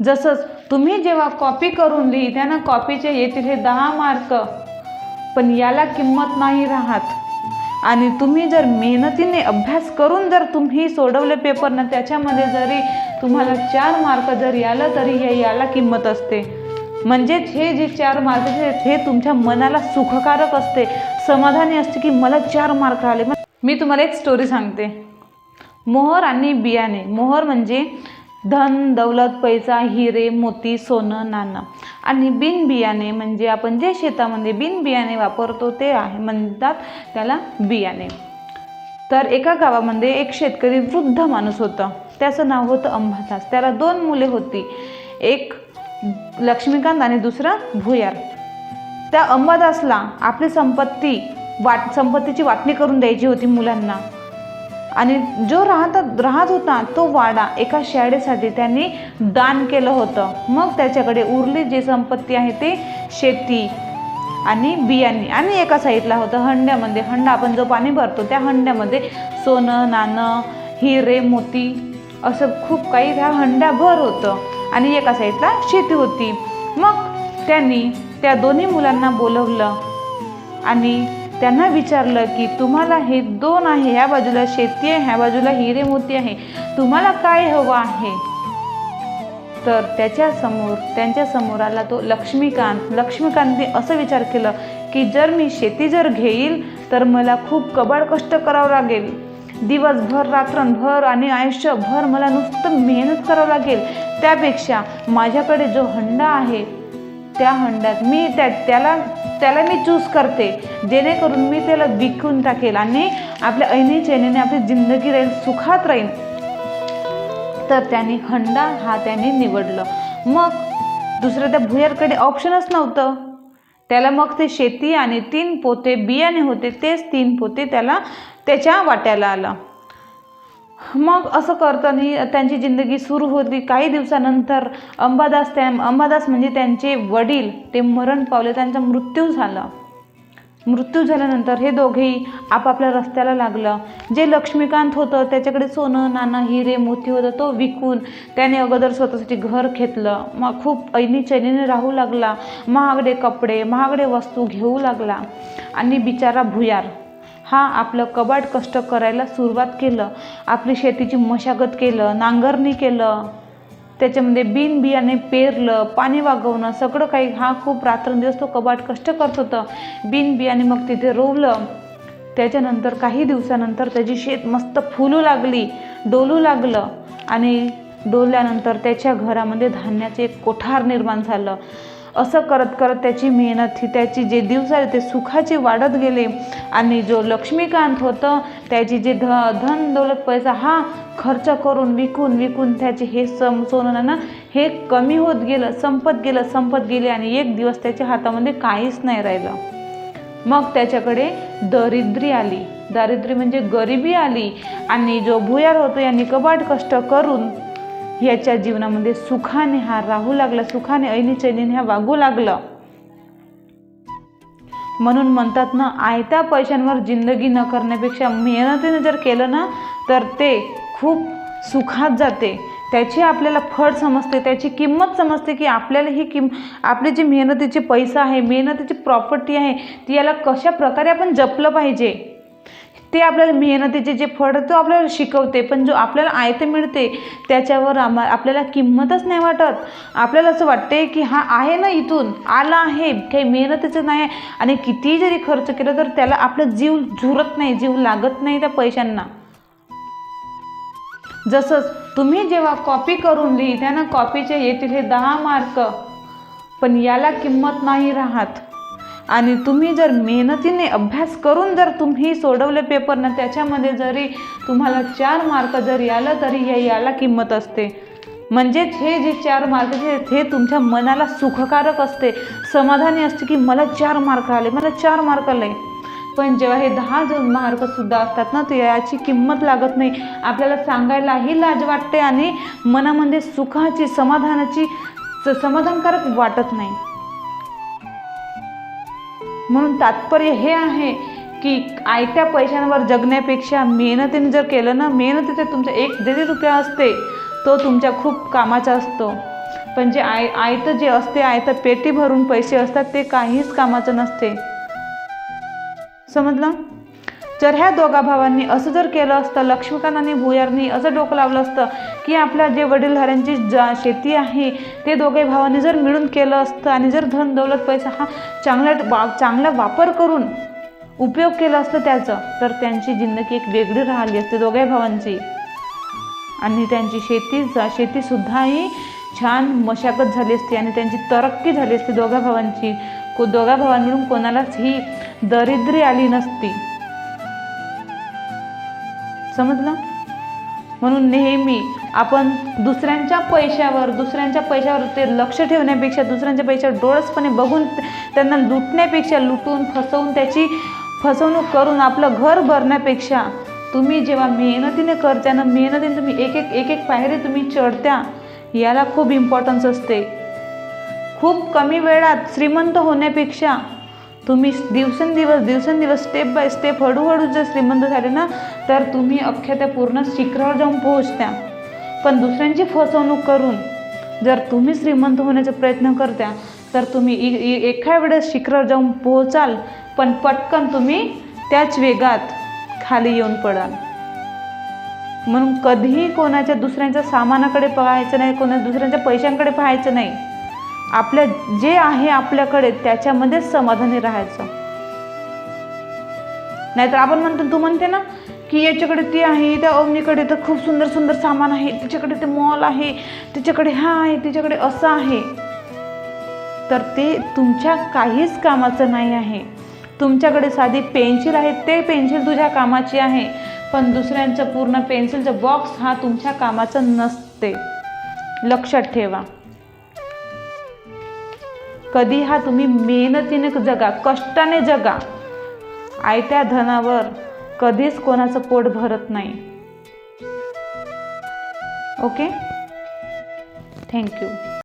जसंच तुम्ही जेव्हा कॉपी करून लिहिता ना कॉपीचे येतील हे दहा मार्क पण याला किंमत नाही राहत. आणि तुम्ही जर मेहनतीने अभ्यास करून जर तुम्ही सोडवले पेपर ना त्याच्यामध्ये जरी तुम्हाला चार मार्क जर आलं तरी हे याला किंमत असते. म्हणजेच हे जे चार मार्क हे तुमच्या मनाला सुखकारक असते. समाधानी असते की मला चार मार्क आले मग मी तुम्हाला एक स्टोरी सांगते. मोहर आणि बियाणे. मोहर म्हणजे धन दौलत पैसा हिरे मोती सोनं नाणं. आणि बिन बियाणे म्हणजे आपण जे शेतामध्ये बिन बियाणे वापरतो ते आहे म्हणतात त्याला बियाणे. तर एका गावामध्ये एक शेतकरी वृद्ध माणूस होता. त्याचं नाव होतं अंबादास. त्याला दोन मुले होती. एक लक्ष्मीकांत आणि दुसरा भुयार. त्या अंबादासला आपली संपत्ती वाट संपत्तीची वाटणी करून द्यायची होती मुलांना. आणि जो राहत राहत होता तो वाडा एका शाळेसाठी त्यांनी दान केलं होतं. मग त्याच्याकडे उरली जी संपत्ती आहे ते शेती आणि बियाणे. आणि एका साईडला होतं हंड्यामध्ये हंडा आपण जो पाणी भरतो त्या हंड्यामध्ये सोनं नाणं हिरे मोती असं खूप काही त्या हंड्याभर होतं. आणि एका साईडला शेती होती. मग त्यांनी त्या दोन्ही मुलांना बोलवलं आणि त्यांना विचारलं की तुम्हाला हे दोन आहे ह्या बाजूला शेती आहे ह्या बाजूला हिरे मोती आहे. तुम्हाला काय हवं आहे? तर त्याच्यासमोर त्यांच्यासमोर आला तो लक्ष्मीकांत लक्ष्मीकांतने असं विचार केलं की जर मी शेती जर घेईल तर मला खूप कबाड कष्ट करावं लागेल. दिवसभर रात्रभर आणि आयुष्यभर मला नुसतं मेहनत करावं लागेल. त्यापेक्षा माझ्याकडे जो हंडा आहे त्या हंड्यात. मी त्या त्याला त्याला मी चूज करते. जेणेकरून मी त्याला विकून टाकेल आणि आपल्या ऐनी चैनीने आपली जिंदगी राहील सुखात राहील. तर त्याने हंडा हा त्याने निवडलं. मग दुसरं त्या भुयारकडे ऑप्शनच नव्हतं. त्याला मग ते शेती आणि तीन पोते बियाणे होते तेच तीन पोते त्याला त्याच्या वाट्याला आलं. मग असं करताना त्यांची जिंदगी सुरू होती. काही दिवसानंतर अंबादास त्या अंबादास म्हणजे त्यांचे वडील ते मरण पावले त्यांचा मृत्यू झाला. मृत्यू झाल्यानंतर हे दोघेही आपापल्या रस्त्याला लागलं. जे लक्ष्मीकांत होतं त्याच्याकडे सोनं नाणं हिरे मोती होतं तो विकून त्याने अगोदर स्वतःसाठी घर घेतलं. मग खूप ऐनी चैनीने राहू लागला. महागडे कपडे महागडे वस्तू घेऊ लागला. आणि बिचारा भुयार. हा आपलं कबाड कष्ट करायला सुरुवात केलं. आपली शेतीची मशागत केलं नांगरणी केलं. त्याच्यामध्ये बिन बियाणे पेरलं पाणी वागवणं सगळं काही हा खूप रात्रंदिवस तो कबाट कष्ट करत होतं. बिन बियाणे मग तिथे रोवलं. त्याच्यानंतर काही दिवसानंतर त्याची शेत मस्त फुलू लागली डोलू लागलं आणि डोलल्यानंतर त्याच्या घरामध्ये धान्याचे एक कोठार निर्माण झालं. असं करत करत त्याची मेहनत ही त्याची जे दिवस आले ते सुखाचे वाढत गेले. आणि जो लक्ष्मीकांत होतं त्याची जे ध धन दौलत पैसा हा खर्च करून विकून विकून त्याचे हे सम सोनं ना हे कमी होत गेलं संपत गेलं संपत गेले आणि एक दिवस त्याच्या हातामध्ये काहीच नाही राहिलं. मग त्याच्याकडे दरिद्री आली. दारिद्र्य म्हणजे गरिबी आली. आणि जो भुयार होतो यांनी कबाड कष्ट करून याच्या जीवनामध्ये सुखाने हा राहू लागला. सुखाने ऐनी चैनीने हा वागू लागलं. म्हणून म्हणतात ना आयत्या पैशांवर जिंदगी न करण्यापेक्षा मेहनतीने जर केलं ना तर ते खूप सुखात जाते. त्याची आपल्याला फळ समजते त्याची किंमत समजते की आपल्याला ही किम आपली जी मेहनतीचे पैसा आहे मेहनतीची प्रॉपर्टी आहे ती याला कशा प्रकारे आपण जपलं पाहिजे? ते आपल्याला मेहनतीचे जे फळ तो आपल्याला शिकवते. पण जो आपल्याला आयते मिळते त्याच्यावर आम्हा आपल्याला किंमतच नाही वाटत. आपल्याला असं वाटते की हा आहे ना इथून आला आहे. काही मेहनतीचं नाही आहे. आणि कितीही जरी खर्च केला तर त्याला आपलं जीव झुरत नाही जीव लागत नाही त्या पैशांना. जसंच तुम्ही जेव्हा कॉपी करून लिहिताना कॉपीचे येतील हे दहा मार्क पण याला किंमत नाही राहत. आणि तुम्ही जर मेहनतीने अभ्यास करून जर तुम्ही सोडवले पेपर ना त्याच्यामध्ये जरी तुम्हाला चार मार्क जरी आलं तरी हे याला किंमत असते. म्हणजेच हे जे चार मार्क जे आहेत, हे तुमच्या मनाला सुखकारक असते. समाधानी असते की मला चार मार्क आले मला चार मार्क आले. पण जेव्हा हे दहा जण मार्कसुद्धा असतात ना ते याची किंमत लागत नाही. आपल्याला सांगायलाही लाज वाटते आणि मनामध्ये सुखाची समाधानाची समाधानकारक वाटत नाही. म्हणून तात्पर्य हे आहे की आयत्या पैशांवर जगण्यापेक्षा मेहनतीने जर केलं ना मेहनतीचे तुमचा एक जरी रुपया असते तो तुमच्या खूप कामाचा असतो. पण जे आय आयतं जे असते आयतं पेटी भरून पैसे असतात ते काहीच कामाचं नसते. समजलं? जर ह्या दोघा भावांनी असं जर केलं असतं लक्ष्मीकांत आणि भुयारनी असं डोकं लावलं असतं की आपल्या जे वडीलधाऱ्यांची जा शेती आहे ते दोघे भावांनी जर मिळून केलं असतं आणि जर धन दौलत पैसा हा चांगला वा चांगला वापर करून उपयोग केला असतं त्याचं तर त्यांची जिंदगी एक वेगळी राहिली असते दोघे भावांची. आणि त्यांची शेती शेतीसुद्धाही छान मशागत झाली असती आणि त्यांची तरक्की झाली असती दोघा भावांची. को दोघा भावांकडून कोणालाच ही दरिद्री आली नसती. समजलं? म्हणून नेहमी आपण दुसऱ्यांच्या पैशावर दुसऱ्यांच्या पैशावर ते लक्ष ठेवण्यापेक्षा दुसऱ्यांच्या पैशावर डोळसपणे बघून त्यांना लुटण्यापेक्षा लुटून फसवून त्याची फसवणूक करून आपलं घर भरण्यापेक्षा तुम्ही जेव्हा मेहनतीने करत्या ना मेहनतीने तुम्ही एक एक एक एक पायरी तुम्ही चढत्या याला खूप इम्पॉर्टन्स असते. खूप कमी वेळात श्रीमंत होण्यापेक्षा तुम्ही दिवसेंदिवस दिवसेंदिवस स्टेप बाय स्टेप हळूहळू जर श्रीमंत झाले ना तर तुम्ही अख्ख्या त्या पूर्ण शिखरावर जाऊन पोहोचत्या पण दुसऱ्यांची फसवणूक करून जर तुम्ही श्रीमंत होण्याचा प्रयत्न करत्या तर तुम्ही इ- एका वेळेस शिखरावर जाऊन पोहोचाल पण पटकन तुम्ही त्याच वेगात खाली येऊन पडाल. म्हणून कधीही कोणाच्या दुसऱ्यांच्या सामानाकडे पाहायचं नाही कोणा दुसऱ्यांच्या पैशांकडे पाहायचं नाही. आपल्या जे आहे आपल्याकडे त्याच्यामध्येच समाधानी राहायचं. नाहीतर आपण म्हणतो तू म्हणते ना की याच्याकडे ती आहे त्या अवनीकडे तर खूप सुंदर सुंदर सामान आहे तिच्याकडे ते मॉल आहे तिच्याकडे हा आहे तिच्याकडे असं आहे. तर ते तुमच्या काहीच कामाचं नाही आहे. तुमच्याकडे साधी पेन्सिल आहे ते पेन्सिल तुझ्या कामाची आहे. पण दुसऱ्यांचं पूर्ण पेन्सिलचं बॉक्स हा तुमच्या कामाचं नसते. लक्षात ठेवा. कधी हा तुम्ही मेहनतीने जगा कष्टाने जगा. आयत्या धनावर कधीच कोणाचं पोट भरत नाही. Okay thank you